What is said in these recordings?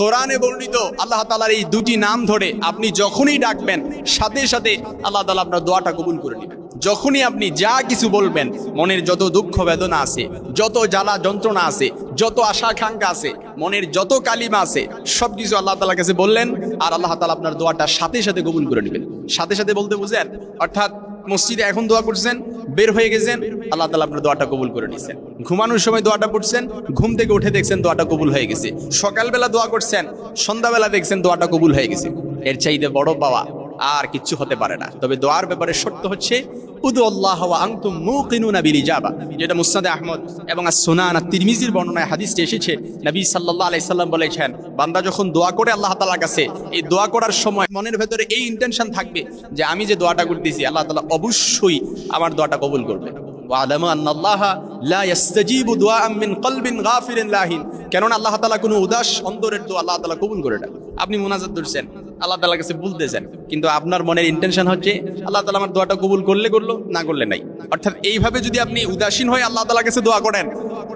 কোরআনে বর্ণিত আল্লাহ তালার এই দুটি নাম ধরে আপনি যখনই ডাকবেন, সাথে সাথে আল্লাহ তালা আপনার দোয়াটা কবুল করে নেবেন। যখনই আপনি যা কিছু বলবেন, মনের যত দুঃখ বেদনা আছে, যত জ্বালা যন্ত্রণা আছে, যত আশা আকাঙ্ক্ষা আছে, মনের যত কালিমা আছে সব কিছু আল্লাহ তালার কাছে বললেন আর আল্লাহ তালা আপনার দোয়াটা সাথে সাথে কবুল করে নেবেন। সাথে সাথে বলতে বুঝেন, অর্থাৎ মসজিদে এখন দোয়া করছেন, বের হয়ে গেছেন, আল্লাহ তালা আপনার দোয়াটা কবুল করে নিছেন। ঘুমানোর সময় দোয়াটা পড়ছেন, ঘুম থেকে উঠে দেখছেন দোয়াটা কবুল হয়ে গেছে। সকালবেলা দোয়া করছেন, সন্ধ্যাবেলা দেখছেন দোয়াটা কবুল হয়ে গেছে। এর চাইতে বড় পাওয়া আর কিচ্ছু হতে পারে না। তবে দোয়ার ব্যাপারে সত্য হচ্ছে, উদু আল্লাহ ইজাবা যেটা মুসনাদে আহমদ এবং সুনান তিরমিজির বর্ণনায় হাদিসটি এসেছে। নবী সাল্লাল্লাহু আলাইহি সাল্লাম বলেছেন বান্দা যখন দোয়া করে, আল্লাহ তালার কাছে এই দোয়া করার সময় মনের ভেতরে এই ইন্টেনশন থাকবে যে আমি যে দোয়াটা করতেছি, আল্লাহ তালা অবশ্যই আমার দোয়াটা কবুল করবে। কেননা আল্লাহ তালা কোনো উদাস, অন্তরের তো আল্লাহ তালা কবুল করে আপনি মোনাজাত ধরছেন। আল্লাহ তাআলার কাছে বলতেছেন কিন্তু আপনার মনের ইন্টেনশন হচ্ছে, আল্লাহ তালা আমার দোয়াটা কবুল করলে করল, না করলে নাই। অর্থাৎ এইভাবে যদি আপনি উদাসীন হয়ে আল্লাহ তাআলার কাছে দোয়া করেন,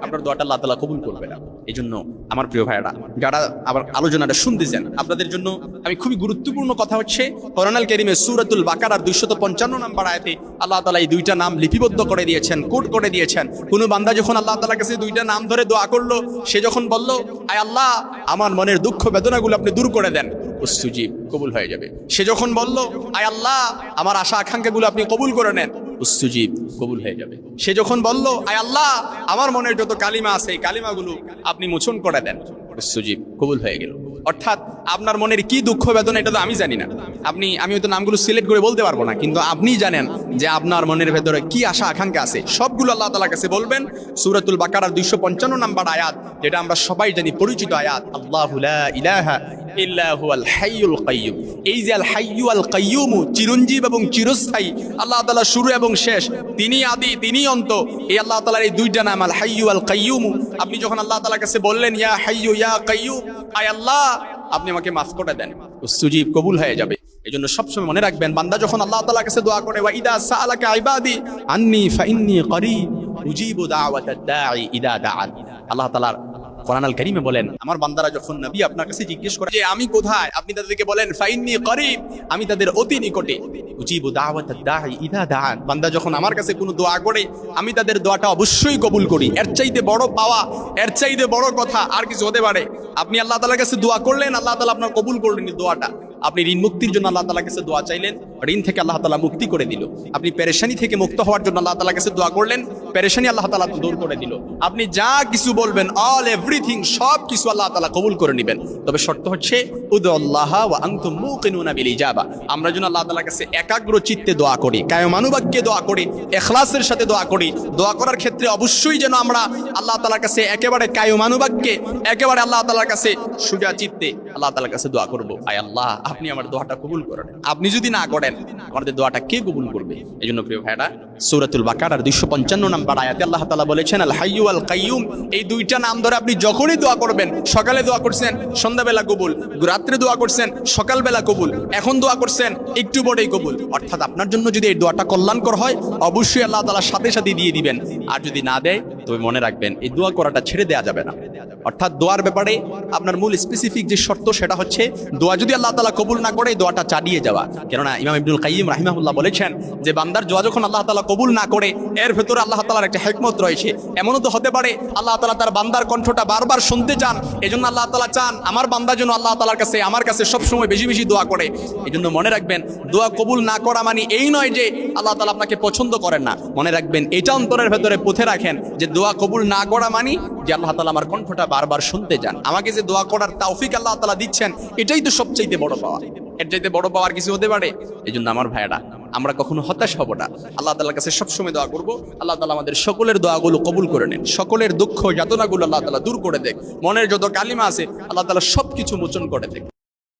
আপনার দোয়াটা আল্লাহ তালা কবুল করবে না। এই জন্য আমার প্রিয় ভাইয়েরা, যারা আবার আলোচনাটা শুনতেছেন, আপনাদের জন্য আমি খুবই গুরুত্বপূর্ণ কথা হচ্ছে করোনাল কেরিমে সুরাতুল বাকারার দুইশত পঞ্চান্ন নাম্বার আয়তে আল্লাহ তালা এই দুইটা নাম লিপিবদ্ধ করে দিয়েছেন, কোট করে দিয়েছেন। কোনো বান্দা যখন আল্লাহ তালার কাছে দুইটা নাম ধরে দোয়া করল, সে যখন বলল, আয় আল্লাহ, আমার মনের দুঃখ বেদনাগুলো আপনি দূর করে দেন। উস্তুজিব কবুল হয়ে যাবে। সে যখন বলল, আয় আল্লাহ, আমার আশা আকাঙ্ক্ষাগুলো আপনি কবুল করে নেন। উস্তুজিব কবুল হয়ে যাবে। সে যখন বলল, আয় আল্লাহ, আমার মনের যত কালিমা আছে, এই কালিমাগুলো আপনি মোচন করে দেন। উস্তুজিব কবুল হয়ে গেল। অর্থাৎ আপনার মনের কি দুঃখ, বেদনা, এটা তো আমি জানি না। আপনি, আমি হয়তো নামগুলো সিলেক্ট করে বলতে পারব না, কিন্তু আপনি জানেন যে আপনার মনের ভেতরে কি আশা, আকাঙ্ক্ষা আছে। সবগুলো আল্লাহ তালার কাছে বলবেন। সুরাতুল বাকারার দুইশো পঞ্চান্ন নাম্বার আয়াত, যেটা আমরা সবাই জানি, পরিচিত আয়াত, আল্লাহ এই যে আল হাইয়ু চিরঞ্জীব এবং চিরস্থায়ী, আল্লাহ তাআলা শুরু এবং শেষ, তিনি আদি তিনি অন্ত। এই আল্লাহ তাআলার এই দুইটা নাম, আল হাইয়ু আল কাইয়ুম। আপনি যখন আল্লাহ তাআলার কাছে বললেন, ইয়া হাইয়ু, ইয়া কাইয়ুম, আয় আল্লাহ, আপনি আমাকে মাফ করে দেন। সুজীব কবুল হয়ে যাবে। এই জন্য সবসময় মনে রাখবেন, বান্দা যখন আল্লাহ তাআলার কাছে দোয়া করে, ওয়া ইদা সাআলাকা ইবাদি, আন্নি ফাইন্নি করিব, উজিবু দাওয়াতাদ দাঈ ইদা দাআন। আল্লাহ তাআলার কোরআন আল কারিমে বলেন, আমার বান্দারা যখন নবী আপনার কাছে জিজ্ঞেস করে যে, আমি কোথায়? আপনি তাদেরকে বলেন, ফাইননি করিব। আমি তাদের অতি নিকটে। উজিবু দাওয়াত দাহি ইদা দাহান বান্দা যখন আমার কাছে কোনো দোয়া করে, আমি তাদের দোয়াটা অবশ্যই কবুল করি। এর চাইতে বড় পাওয়া, এর চাইতে বড় কথা আর কিছু হতে পারে। আপনি আল্লাহ তাআলার কাছে দোয়া করলেন, আল্লাহ তাআলা আপনার কবুল করলেন দোয়াটা। আপনি ঋণ মুক্তির জন্য আল্লাহ তাআলার কাছে দোয়া চাইলেন, ঋণ থেকে আল্লাহ তাআলা মুক্তি করে দিল। আপনি পেরেশানি থেকে মুক্ত হওয়ার জন্য আল্লাহ তাআলার কাছে দোয়া করলেন, পেরেশানি আল্লাহ তাআলা দূর করে দিল। আপনি যা কিছু বলবেন অল এভরিথিং সব কিছু আল্লাহ তাআলা কবুল করে নেবেন। তবে শর্ত হচ্ছে বিল ইজাবা আমরা যেন আল্লাহ তাআলার কাছে একাগ্র চিত্তে দোয়া করি, কায়মানুবাক্যে দোয়া করি, এখলাসের সাথে দোয়া করি। দোয়া করার ক্ষেত্রে অবশ্যই যেন আমরা আল্লাহ তাআলার কাছে একেবারে কায়মানুবাক্যে, একেবারে আল্লাহ তাআলার কাছে সুজা চিত্তে আল্লাহ তাআলার কাছে দোয়া করব। আয় আল্লাহ আপনি আমার দোয়াটা কবুল করেন। আপনি যদি না করেন, আমাদের দোয়াটা কে কবুল করবে? এই জন্য প্রিয় ভাইরা সূরাতুল বাকারার দুইশো পঞ্চান্ন নাম্বার আয়াতে আল্লাহ তাআলা বলেছেন, আল হাইয়ু আল কাইয়ুম এই দুইটা নাম ধরে আপনি যখনই দোয়া করবেন, সকালে দোয়া করছেন, সন্ধ্যাবেলা কবুল, রাত্রে দোয়া করছেন, সকালবেলা কবুল, এখন দোয়া করছেন, একটু পরেই কবুল। অর্থাৎ আপনার জন্য যদি এই দোয়াটা কল্যাণকর হয়, অবশ্যই আল্লাহ তাআলা সাথে সাথে দিয়ে দিবেন। আর যদি না দেয়, তবে মনে রাখবেন, এই দোয়া করাটা ছেড়ে দেওয়া যাবে না। অর্থাৎ দোয়ার ব্যাপারে আপনার মূল স্পেসিফিক যে শর্ত সেটা হচ্ছে দোয়া যদি আল্লাহ তালা কবুল না করে, দোয়াটা চালিয়ে যাওয়া। কেননা ইমাম ইবনুল কাইম রাহিমাহুল্লাহ বলেছেন যে, বান্দার দোয়া যখন আল্লাহ তালা কবুল না করে, এর ভেতরে আল্লাহ তালার একটা হেকমত রয়েছে। এমনও তো হতে পারে আল্লাহ তালা তার বান্দার কণ্ঠটা বারবার শুনতে চান এই জন্য আল্লাহ তালা চান আমার বান্দার জন্য আল্লাহ তালার কাছে, আমার কাছে সবসময় বেশি বেশি দোয়া করে। এই জন্য মনে রাখবেন, দোয়া কবুল না করা মানে এই নয় যে, আল্লাহ তালা আপনাকে পছন্দ করেন না। মনে রাখবেন, এটা অন্তরের ভেতরে পুঁথে রাখেন যে, দোয়া কবুল না করা মানি যে, আল্লাহ তালা আমার কণ্ঠটা বারবার শুনতে যান। আমাকে যে দোয়া করার তাওফিক আল্লাহ তালা দিচ্ছেন, এটাই তো সবচাইতে বড় পাওয়া। এর চাইতে বড় পাওয়ার কিছু হতে পারে? এই জন্য আমার ভাইয়েরা, আমরা কখনো হতাশ হব না। আল্লাহ তালার কাছে সবসময় দোয়া করব। আল্লাহ তালা আমাদের সকলের দোয়াগুলো কবুল করে নেন। সকলের দুঃখ, যাতনাগুলো আল্লাহ তালা দূর করে দেখ। মনের যত কালিমা আছে, আল্লাহ তালা সব কিছু মোচন করে দেখ।